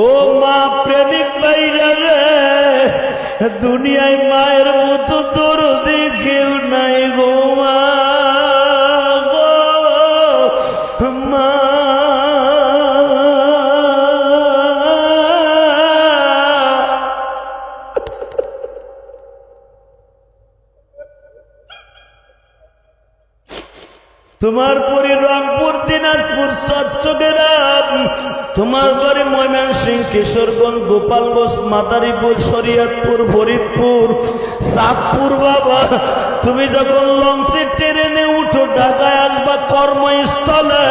ও মা প্রেমিক বাইরা রে দুনিয়ায় মায়ের মতো দরদি কিশোরগঞ্জ, গোপালগঞ্জ, মাদারীপুর, শরীয়তপুর, ফরিদপুর, সাতপুর বাবা। তুমি যখন লঞ্চে ট্রেনে উঠো, ঢাকায় আসবা কর্মস্থলে,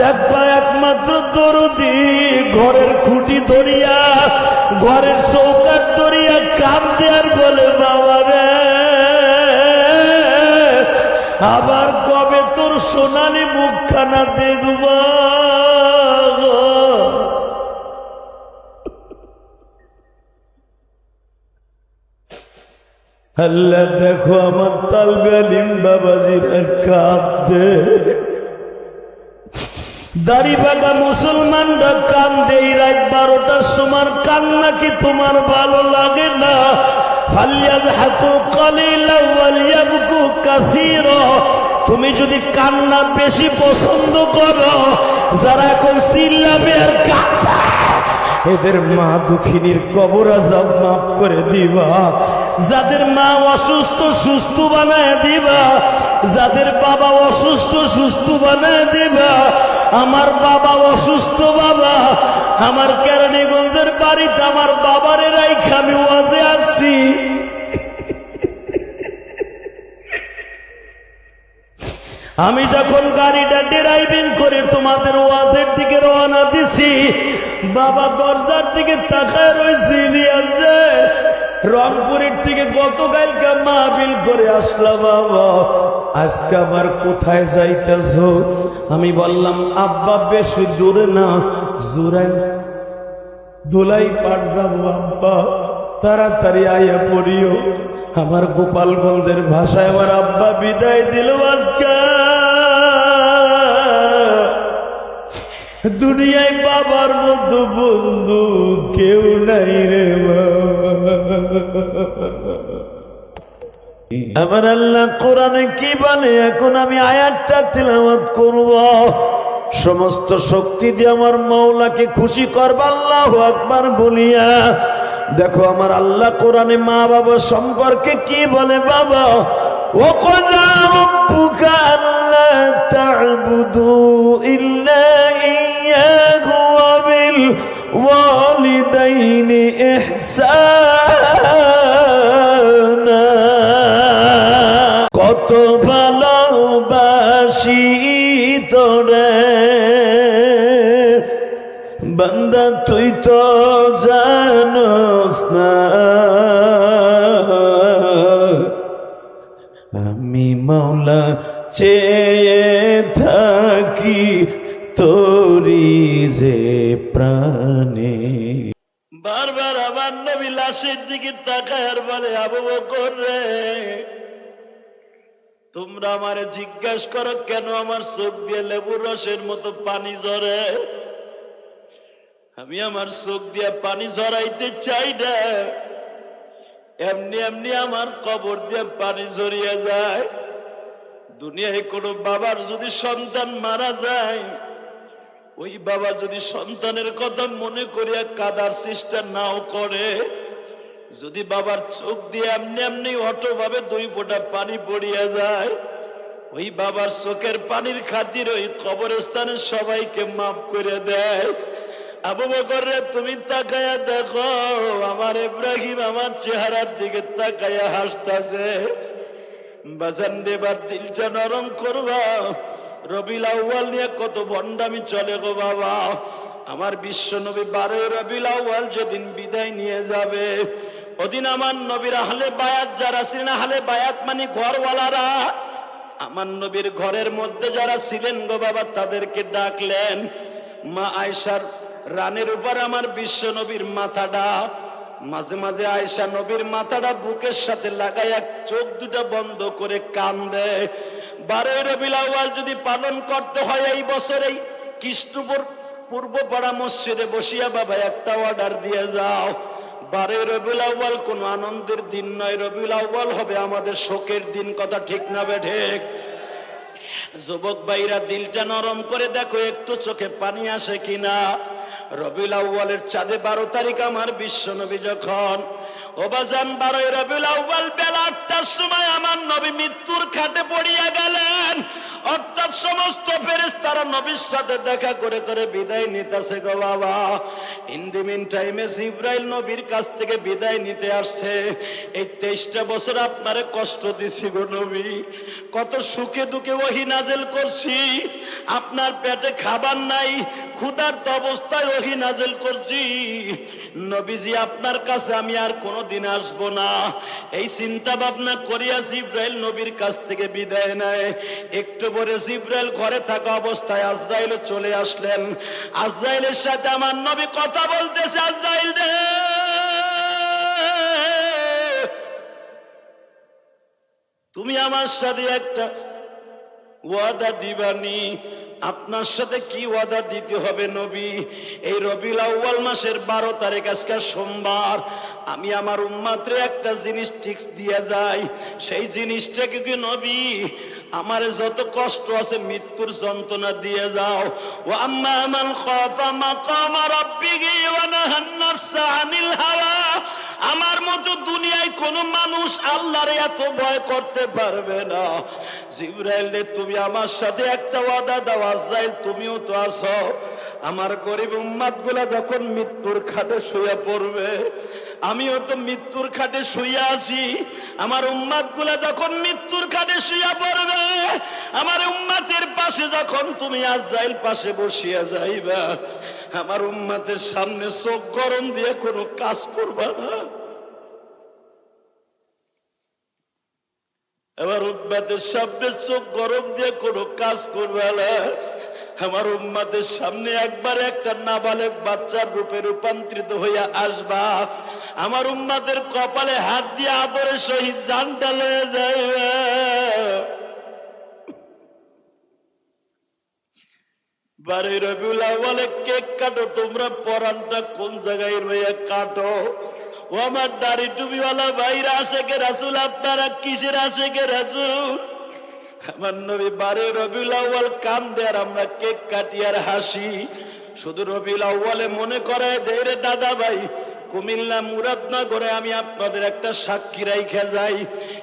দেখবা একমাত্র দরদি, ঘরের খুঁটি ধরিয়া, ঘরের চৌকাট ধরিয়া কাম দেয়ার বলে, বাবা রে, আবার কবে তোর সোনালি মুখখানা দেখব? আল্লাহ, দেখো আমার তালবে আলিম বাবাজির কাঁদে দাড়ি বাগা মুসলমানরা কান্দে এই রাত বারোটার সময় কান্না কি তোমার ভালো লাগে না? তুমি যদি কান্না বেশি পছন্দ করো, যারা এখন চিল্লাবে আর কাঁদবে। এদের মা দুঃখিনীর কবর আজাব মাফ করে দিবা। যাদের মা অসুস্থ, সুস্থ বানায় দিবা। যাদের বাবা অসুস্থ, সুস্থ বানায় দিবা। আমার বাবা অসুস্থ বাবা। আমার কেরানীগঞ্জের বাড়িতে আমার বাবারে রাইখা আমি ওয়াজে আসছি। আমি যখন গাড়িটা ড্রাইভিং করে তোমাদের ওয়াজের দিকে রওনা দিছি, বাবা দরজার দিকে তাকায় রয়েছি রিয়াজ রংপুরের থেকে গতকালকে মাহবিল করে আসলাম, বাবা। আজকে আবার কোথায় যাইতেছ? আমি বললাম, আব্বা, বেশি দূরে না। জোরে দোলাই পার যাব, আব্বা। তাড়াতাড়ি আইয়া পড়িও। আমার গোপালগঞ্জের ভাষায় আমার আব্বা বিদায় দিল আজকে। দুনিয়ায় বাবার মতো বন্ধু কেউ নাই রে। আমার আল্লাহ কোরআনে কি বলে? এখন আমি আয়াতটা তিলামত করব। সমস্ত শক্তি দিয়ে আমার মৌলাকে খুশি করবা, আল্লাহ আকবার বলিয়া। দেখো, আমার আল্লাহ কোরআনে মা বাবা সম্পর্কে কি বলে বাবা? ও কজা রব্বুকা আল্লা তা'বুদু ইল্লা ইয়াহু ওয়ালিদাইনি ইহসানা। কত ভালোবাসি তোরে। বান্দা, তুই তো জানোস না। আমি মাওলা চেয়ে থাকি তোরি যে প্রাণে। বারবার আমার নবী লাশের দিকে তাকায় আর বলে, আবু বকর রে তোমরা আমারে জিজ্ঞাসা করো, কেন আমার চোখ দিয়ে লেবুর রসের মতো পানি ঝরে? আমি আমার চোখ দিয়ে পানি ঝরাইতে চাই না। এমনি এমনি আমার কবর দিয়ে পানি ঝরিয়ে যায়। দুনিয়ায় কোনো বাবার যদি সন্তান মারা যায়, ওই বাবা যদি সন্তানের কথা মনে করিয়া কাদার চেষ্টা নাও করে যদি বাবার চোখ দিয়ে এমনি এমনি অটো ভাবে দুই ফোঁটা পানি পড়িয়া যায়, ওই বাবার চোখের পানির খাতির ওই কবরস্থানের সবাইকে মাফ করে দেয়। তুমি তাকায়া দেখো, আমার ইব্রাহিম আমার চেহারার দিকে তাকায়া হাসতাছে। বাজান দেবার দিলটা নরম করবা। রবিল আউয়াল নিয়ে কত ভণ্ডামি চলে গো বাবা। আমার বিশ্ব নবী বারোই রবিল আউয়াল যেদিন বিদায় নিয়ে যাবে ওদিন আমার নবীর আহলে বায়াত যারা ছিলেন, আহলে বায়াত মানে ঘরওয়ালারা, আমার নবীর ঘরের মধ্যে যারা ছিলেন গো বাবা, তাদেরকে ডাকলেন, মা আয়সার রানের উপর আমার বিশ্ব নবীর মাথাটা, মাঝে মাঝে আয়সা নবীর মাথাটা বুকের সাথে লাগাইয়া চোখ দুটা বন্ধ করে কান্দে। বারোই রবিল আউয়াল যদি পালন করতে হয় এই বছর এই কৃষ্ণপুর পূর্ব পাড়া মসজিদে বসিয়া বাবা, একটা অর্ডার দিয়ে যাও। বারে রবিউল আউ্বাল কোন আনন্দের দিন নয়। রবিউল আউ্বাল হবে আমাদের শোকের দিন, কথা ঠিক না বে ঠিক? যুবক ভাইরা, দিলটা নরম করে দেখো, একটু চোখে পানি আসে কিনা? রবিউল আউ্বালের চাঁদে বারো তারিখ আমার বিশ্ব নবী যখন ওবাজান বারোই রবিউল আউ্বাল বেলা আটটার সময় আমার নবী মৃত্যুর খাটে পড়িয়া গেলেন। অর্থাৎ সমস্ত ফেরেস তারা নবীর সাথে দেখা করে করে বিদায় নিতেছে গো বাবা। ইন্দিমিন মিন টাইমে জিব্রাইল নবীর কাছ থেকে বিদায় নিতে আসছে। এই তেইশটা বছর আপনারে কষ্ট দিছি গো নবী। কত সুখে দুঃখে ওহি নাজেল করছি। আপনার পেটে খাবার নাই, ক্ষুধার্ত অবস্থায় ওহি নাজেল করছি। নবীজি, আপনার কাছে আমি আর কোনোদিন আসব না। এই চিন্তা ভাবনা করিয়া জিব্রাইল নবীর কাছ থেকে বিদায় নেয়। একটু পরে জিব্রাইল ঘরে থাকা অবস্থায় আজরাইল চলে আসলেন। আজরাইলের সাথে আমার নবী কথা বলতেছে, আজরাইল রে! তুমি আমার সাথে একটা ওয়াদা দিবানি। আপনার সাথে কি ওয়াদা দিতে হবে নবী? এই রবিউল আউ্বাল মাসের বারো তারিখ আজকে সোমবার। আমি আমার উম্মাত্রে একটা জিনিস টিক্স দিয়ে যাই। সেই জিনিসটাকে কি নবী? আমার যত কষ্ট আছে মৃত্যুর যন্ত্রণা দিয়ে যাও। ও আম্মা মান খাফা মাকামা রাব্বিহি হাওয়া। আমার মতো দুনিয়ায় কোন মানুষ আল্লাহর এত ভয় করতে পারবে না। জিব্রাইল তুমি আমার সাথে একটা ওয়াদা দাও, আজরাইল, তুমিও তো আছো। আমার গরিব উম্মাদগুলা যখন মৃত্যুর খাটে শুয়ে পড়বে, আমিও তো মৃত্যুর খাটে শুয়ে আছি। আমার উম্মাদগুলা যখন মৃত্যুর খাটে শুয়ে পড়বে, আমার উম্মাতের পাশে যখন তুমি আজরাইল পাশে বসিয়া যাইবা আমার উম্মাতের সামনে চোখ গরম দিয়ে কোনো কাজ করবা না। আমার উম্মাদের সামনে চোখ গরম দিয়ে কোনো কাজ করবে না। আমার উম্মাদের সামনে একবার একটা নাবালেক বাচ্চার রূপে রূপান্তরিত হইয়া আসবা। আমার উম্মাদের কপালে হাত দিয়ে আদরে সহিত জানটা লয়ে যাইবে। বারে রবিউল বলে কেক কাটো, তোমরা পরানটা কোন জায়গায় রইয়া কাটো? ও আমার দাড়ি টুপিওয়ালা ভাইরা আসে কে রাসুল, আপনারা কিসের আসে কে রাসুল? আমার নবী বারে রবিউল আউ্বাল কাম দেয়ার আমরা কেক কাটি আর হাসি। শুধু রবিউল আউ্বালে মনে করে দেরে দাদা ভাই, কুমিল্লা মুরাদনগরে আমি আপনাদের একটা সাক্ষী রাইখে যাই।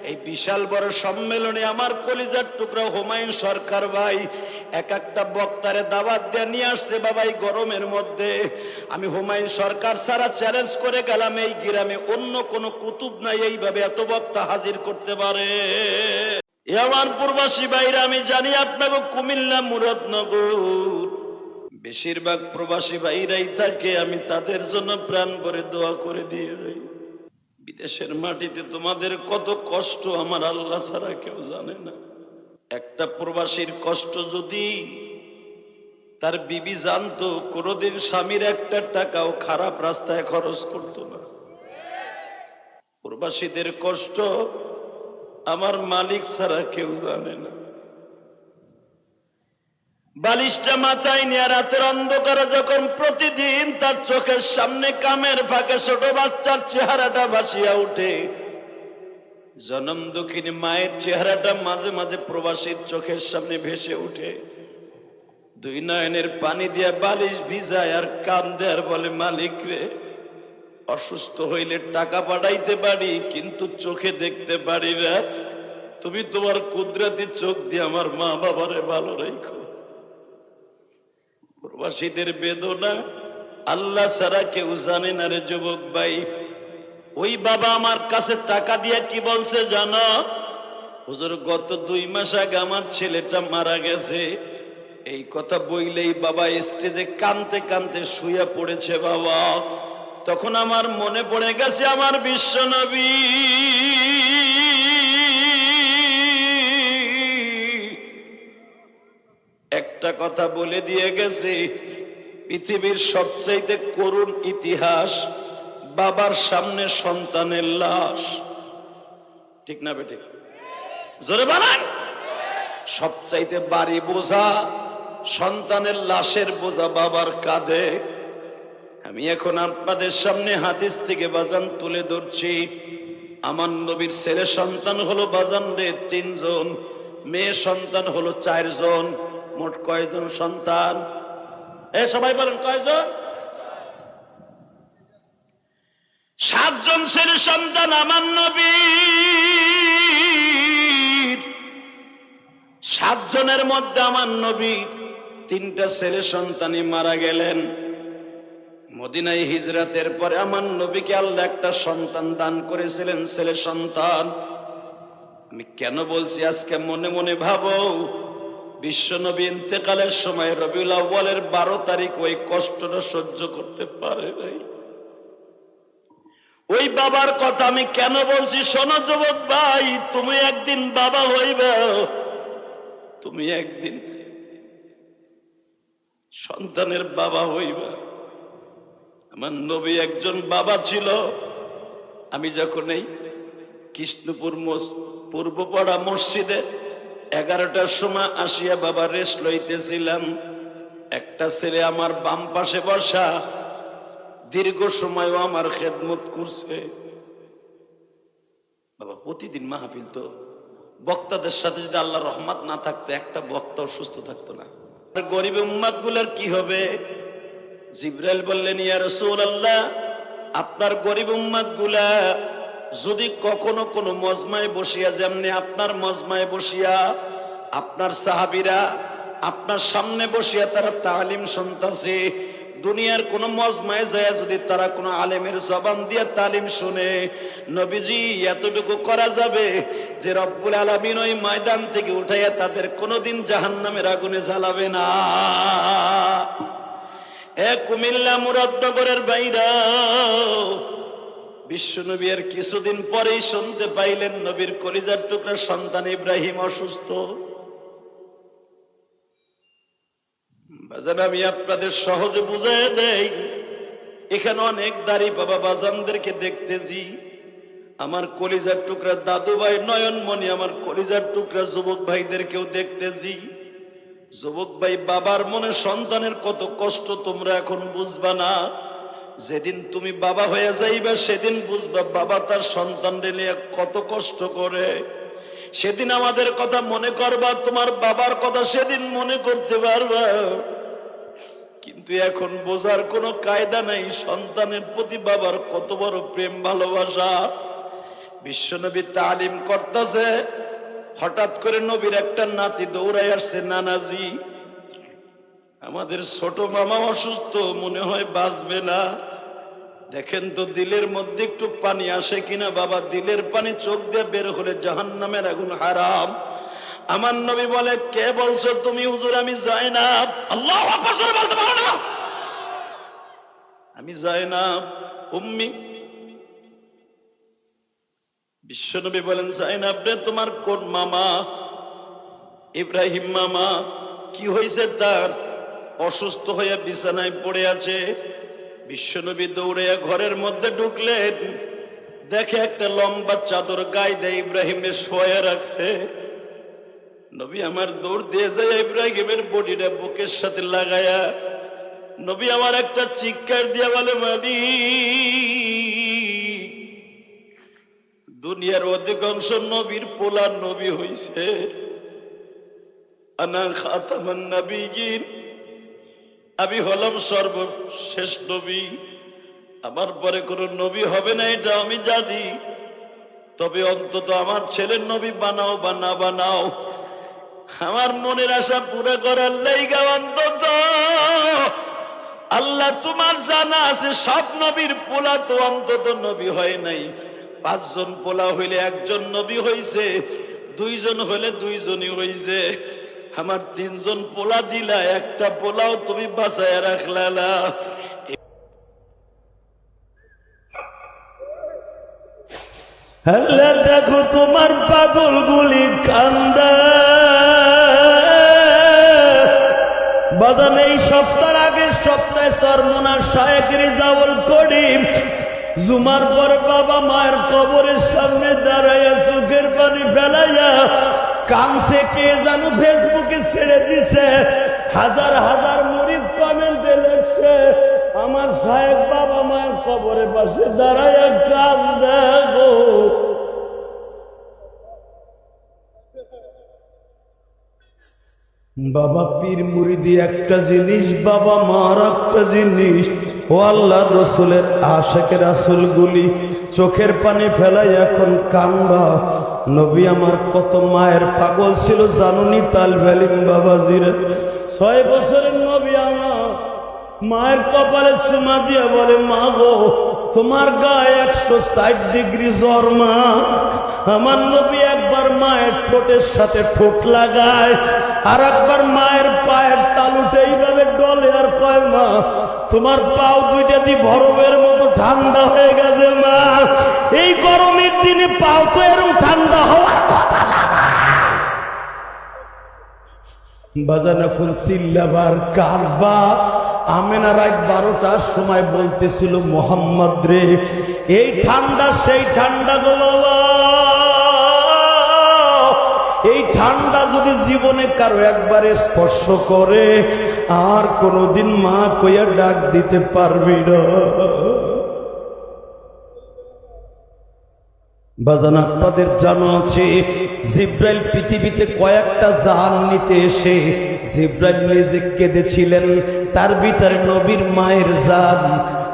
এই বিশাল বড় সম্মেলনে আমার কলিজার টুকরা হুমায়ুন সরকার ভাই এক একটা বক্তারে দাওয়াত দিয়ে নিয়ে আসছে, বাবা, এই গরমের মধ্যে আমি হুমায়ুন সরকার সারা চ্যালেঞ্জ করে গেলাম, এই গ্রামে অন্য কোনো কুতুব নাই, এইভাবে এত বক্তা হাজির করতে পারে? আমার প্রবাসী বাইরে আমি জানি আপনাকে কুমিল্লা মুরাদনগর। বেশিরভাগ প্রবাসী ভাইরাই থাকে, আমি তাদের জন্য প্রাণ ভরে দোয়া করে দিয়ে যাই। বিদেশের মাটিতে তোমাদের কত কষ্ট, আমার আল্লাহ ছাড়া কেউ জানে না। একটা প্রবাসীর কষ্ট যদি তার বিবি জানতো, কোনোদিন স্বামীর একটা টাকাও খারাপ রাস্তায় খরচ করতো না। প্রবাসীদের কষ্ট আমার মালিক ছাড়া কেউ জানে না। বালিশটা মাথায় নিয়ে রাতের অন্ধকারে যখন প্রতিদিন তার চোখের সামনে কামের ফাঁকে ছোট বাচ্চার চেহারাটা ভাসিয়া উঠে জনম দুঃখিনী মায়ের চেহারাটা মাঝে মাঝে প্রবাসীর চোখের সামনে ভেসে উঠে দুই নয়নের পানি দিয়ে বালিশ ভিজায় আর কান দেয়ার বলে, মালিক রে, অসুস্থ হইলে টাকা পাঠাইতে পারি, কিন্তু চোখে দেখতে পারি না। তুমি তোমার কুদরতি চোখ দিয়ে আমার মা বাবারে ভালো রেখো। প্রবাসীদের বেদনা আল্লাহ সারা কেউ জানে না রে যুবক ভাই। ওই বাবা আমার কাছে টাকা দিয়ে কি বলছে জানো? হুজুর, গত দুই মাস আগে আমার ছেলেটা মারা গেছে। এই কথা বইলেই বাবা স্টেজে কানতে কানতে শুয়ে পড়েছে বাবা। তখন আমার মনে পড়ে গেছে আমার বিশ্ব নবী একটা কথা বলে দিয়ে গেছে, পৃথিবীর সবচাইতে করুণ ইতিহাস বাবার সামনে সন্তানের লাশ। ঠিক না বেটি জোরে বানান। সবচাইতে বাড়ি বোঝা, সন্তানের লাশের বোঝা বাবার কাঁধে। আমি এখন আপনাদের সামনে হাদিস থেকে বাজান তুলে ধরছি। আমার নবীর ছেলে সন্তান হলো বাজান রে তিনজন, মেয়ে সন্তান হলো চারজন, মোট কয়জন সন্তান? এ, সবাই বলেন কয়জন? সাতজন ছেলে সন্তান আমার নবীর। সাতজনের মধ্যে আমার নবী তিনটা ছেলে সন্তানই মারা গেলেন। মদিনায় হিজরাতের পরে আমার নবীকে আল্লাহ একটা সন্তান দান করেছিলেন, ছেলে সন্তান। আমি কেন বলছি আজকে মনে মনে ভাবো, বিশ্ব নবী ইন্তেকালের সময় রবিউল আউ্বালের বারো তারিখ ওই কষ্টটা সহ্য করতে পারে নাই। ওই বাবার কথা আমি কেন বলছি? শোনো যুবক ভাই, তুমি একদিন বাবা হইবে। তুমি একদিন সন্তানের বাবা হইবা। আমার নবী একজন বাবা ছিল। আমি যখন এই কৃষ্ণপুর পূর্বপাড়া মসজিদে এগারোটার সময় আসিয়া বাবা রেস্ট লইতেছিলাম, একটা ছেলে আমার বাম পাশে বসা দীর্ঘ সময়ও আমার খেদমত করছে। বাবা, প্রতিদিন মাহফিল তো। বক্তাদের সাথে যদি আল্লাহ রহমত না থাকতো, একটা বক্তা সুস্থ থাকতো না। গরিব উম্মাদগুলার কি হবে? জিব্রাইল বললেন, ইয়া রাসূলুল্লাহ, আপনার গরিব উম্মাদগুলা যদি কখনো কোনো মজমায় বসিয়া, যেমনি আপনার মজমায় বসিয়া, আপনার সাহাবীরা আপনার সামনে বসিয়া তারা তালিম শুনতাছে দুনিয়ার কোন মজমায় যায় যদি তারা কোনো আলেমের জবান দিয়ে তালিম শুনে। নবীজি, এতটুকু করা যাবে যে রব্বুল আলমিন ওই ময়দান থেকে উঠাইয়া তাদের কোনোদিন জাহান্নামের আগুনে জ্বালাবে না। কুমিল্লা মুরাদনগরের বাইরা। বিশ্ব নবী আর কিছুদিন পরেই শুনতে পাইলেন নবীর কলিজার টুকরা সন্তান ইব্রাহিম অসুস্থ। বাজান, আমি আপনাদের সহজে বুঝাই দেই। এখানে অনেক দাড়ি বাবা বাজানদেরকে দেখতেছি। আমার কলিজার টুকরা দাদু ভাই নয়নমণি, আমার কলিজার টুকরা যুবক ভাইদেরকেও দেখতেছি। যুবক ভাই বাবার মনে সন্তানের কত কষ্ট, তোমরা এখন বুঝবা না। যেদিন তুমি বাবা হয়ে যাইবা, সেদিন বুঝবা বাবা তার সন্তান নিয়ে কত কষ্ট করে। সেদিন আমাদের কথা মনে করবা, তোমার বাবার কথা সেদিন মনে করতে পারবা। কিন্তু এখন বোঝার কোনো কায়দা নাই, সন্তানের প্রতি বাবার কত বড় প্রেম, ভালোবাসা। বিশ্বনবী তালিম করতেছে, হঠাৎ করে নবীর একটা নাতি দৌড়াই আসছে, নানাজি, আমাদের ছোট মামা অসুস্থ, মনে হয় বাঁচবে না। দেখেন তো, দিলের মধ্যে একটু পানি আসে কিনা, বাবা, দিলের পানি চোখ দিয়ে বের হলে জাহান নামের আগুন হারাম। আমার নবী বলে, কে বলছো তুমি? হুজুর, আমি যাই না আল্লাহ বলতে পারো না। আমি না উম্মি। বিশ্বনবী বলেন, জাইনাব রে, তোমার কোন মামা? ইব্রাহিম মামা, কি হয়েছে তার? অসুস্থ হয়ে বিছানায় পড়ে আছে। বিশ্বনবী দৌড়ে ঘরের মধ্যে ঢুকলেন। দেখে একটা লম্বা চাদর গায়ে দেয় ইব্রাহিমের শোয়া রাখছে। নবী আমার দৌড় দিয়ে যায় ইব্রাহিমের বডিটা বুকের সাথে লাগায়া। নবী আমার একটা চিৎকার দিয়া বলে মানি দুনিয়ার অধিকাংশ নবীর পোলার নবী হইছে। আনা আমি হলাম সর্বশেষ নবী। আমার পরে কোনো নবী হবে না, এটা আমি জানি। তবে অন্তত আমার ছেলের নবী বানাও বা না বানাও। আমার মনের আশা পুরো করার লাইগা অন্তত। আল্লাহ তোমার জানা আছে, সব নবীর পোলা তো অন্তত নবী হয় নাই। পাঁচজন পোলা হইলে একজন নবী হইছে, দুইজন হইলে দুইজনই হইছে। আমার তিনজন পোলা দিলা, একটা পোলাও তুমি বাঁচায় রাখলা না। আল্লাহ, দেখো তোমার পাগল গুলি কান্দা। বাদান এই সপ্তাহ আগের সপ্তাহে সরমনার শায়েকের জাবল করিম জুমার পর বাবা মায়ের কবরের সামনে দাঁড়াইয়া চোখের পানি ফেলাইয়া কানসে কে জানো ফেসবুকে ছেড়ে দিছে। হাজার হাজার মুরিদ কমেন্টে লেখছে, আমার সাহেব বাবা মায়ের কবরে পাশে দাঁড়ায় কান দেখো বাবা পীর মুরিদি একটা জিনিস, বাবা মার একটা জিনিস। ও আল্লাহ রসুলের আশেকের আসলগুলি চোখের পানি ফেলাই এখন কান্দা নবী আমার কত মায়ের পাগল ছিল জানুনি তাল ভ্যালিম বাবাজিরা? ছয় বছরের নবী আমার মায়ের কপালে চুমা দিয়ে বলে, মা গো, তোমার গায়ে একশো ষাট ডিগ্রি জ্বর, মা। আমার নবী একবার মায়ের ঠোঁটের সাথে ঠোঁট লাগায় আর একবার মায়ের পায়ের তালুটা এইভাবে ডলে আর কয়, মা, তোমার পাও দুইটা দি বরফের মতো ঠান্ডা হয়ে গেছে, মা এই গরমের দিনে পাও তো এরকম ঠান্ডা হওয়ার কথা না। বাজান এখন সিল্লাবার কারবা আমেনা রাত বারোটার সময় বলতেছিল, মোহাম্মদ রে, এই ঠান্ডা, সেই ঠান্ডা গো এই ঠান্ডা যদি জীবনে কারও একবারে স্পর্শ করে, আর কোনোদিন মা কইয়া ডাক দিতে পারবি না। বাজান আপনাদের আছে, জিব্রাইল পৃথিবীতে কয়েকটা জান নিতে এসে জিব্রাইল নিজে কেঁদেছিলেন। তার ভিতরে নবীর মায়ের জান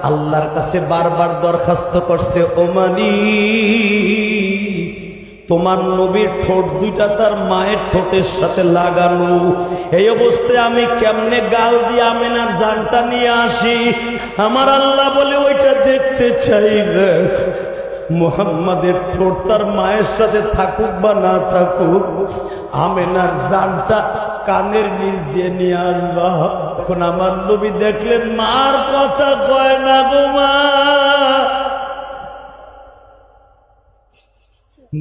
আল্লাহর কাছে বারবার দরখাস্ত করছে ওমানি তোমার নবীর ঠোঁট দুইটা তার মায়ের ঠোঁটের সাথে লাগানো। এই অবস্থায় আমি কেমনে গাল দিয়ে আমেনার জানটা নিয়ে আসি? আমার আল্লাহ বলে, ওইটা দেখতে চাই মুহাম্মাদের ঠোঁট তার মায়ের সাথে থাকুক বা না থাকুক, আমেনার জানটা কানের নিচ দিয়ে নিয়ে আসবা। এখন আমার নবী দেখলেন, মার কথা কয় না গো মা।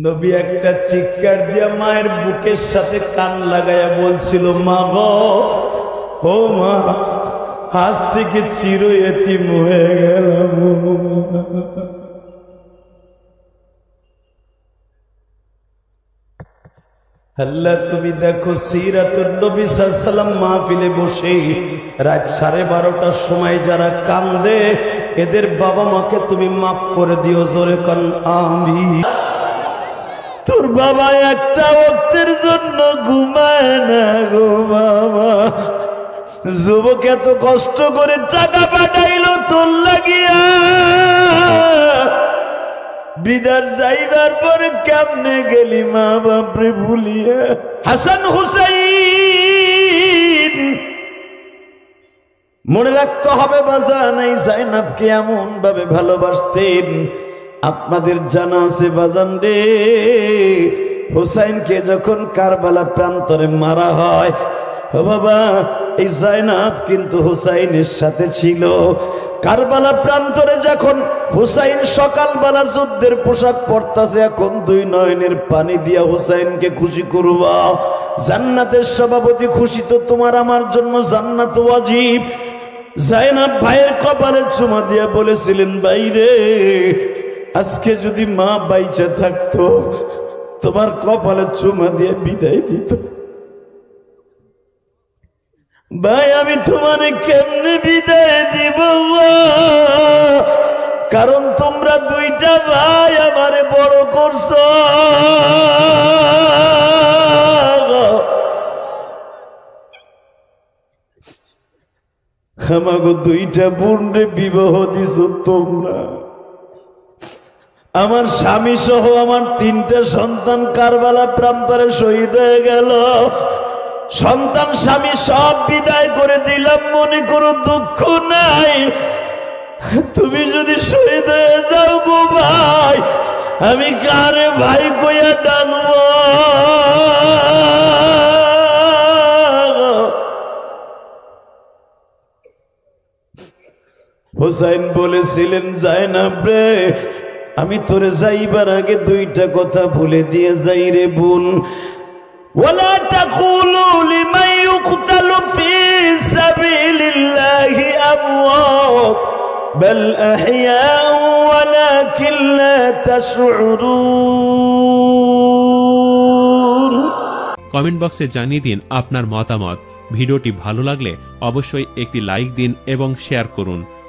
নবী একটা চিৎকার দিয়া মায়ের বুকের সাথে কান লাগাইয়া বলছিল, মা গো, ও মা, আজ থেকে চির এতিম হয়ে গেলাম। আল্লাহ, তুমি দেখো সিরাতুল নবী সাল্লাম বসে রাত সাড়ে বারোটার সময় যারা কান্দে, এদের বাবা মাকে তুমি মাফ করে দিও, জোরে কন আমি তোর বাবা একটা ভক্তের জন্য ঘুমায় না গো বাবা। যুবক এত কষ্ট করে টাকা পাঠাইলো তোর লাগিয়া। বিদার যাইবার পরে কেমনে গেলি মা বাপরে ভুলিয়া। হাসান হুসাইন, মনে রাখতে হবে বাজা নাই, জাইনাবকে এমন ভাবে ভালোবাসতেন। আপনাদের জানা আছে বাজান রে। হুসাইনকে যখন কারবালা প্রান্তরে মারা হয় বাবা, এই জাইনাব কিন্তু হুসাইনের সাথে ছিল। কারবালা প্রান্তরে যখন হুসাইন সকালবেলা যুদ্ধের পোশাক পরতাছে, এখন দুই নয়নের পানি দিয়া হুসাইনকে খুশি করবা। জান্নাতের সভাপতি খুশি তো তোমার আমার জন্য জান্নাত ওয়াজিব। জাইনাব ভাইয়ের কপালে চুমা দিয়া বলেছিলেন বাইরে আজকে যদি মা বাইচা থাকতো, তোমার কপালে চুমা দিয়ে বিদায় দিত। ভাই, আমি তোমারে কেমনে বিদায় দিব কারণ তোমরা দুইটা ভাই আমারে বড় করছ আমাকে দুইটা বোনরে বিবাহ দিছ তোমরা। আমার স্বামী সহ আমার তিনটা সন্তান কারবালা প্রান্তরে শহীদ হয়ে গেল। সন্তান, স্বামী সব বিদায় করে দিলাম, মনে করো দুঃখ নাই। তুমি যদি শহীদ হয়ে যাও গো ভাই, আমি কারে ভাই কইয়া ডাকবো? হোসাইন বলেছিলেন, যায় না রে। আমি তোরে যাইবার আগে দুইটা কথা বলে দিয়ে যাই রে বোন ولا تقولوا لمن يقتل في سبيل الله أموات بل أحياء ولكن لا تشعرون কমেন্ট বক্সে জানিয়ে দিন আপনার মতামত ভিডিওটি ভালো লাগলে অবশ্যই একটি লাইক দিন এবং শেয়ার করুন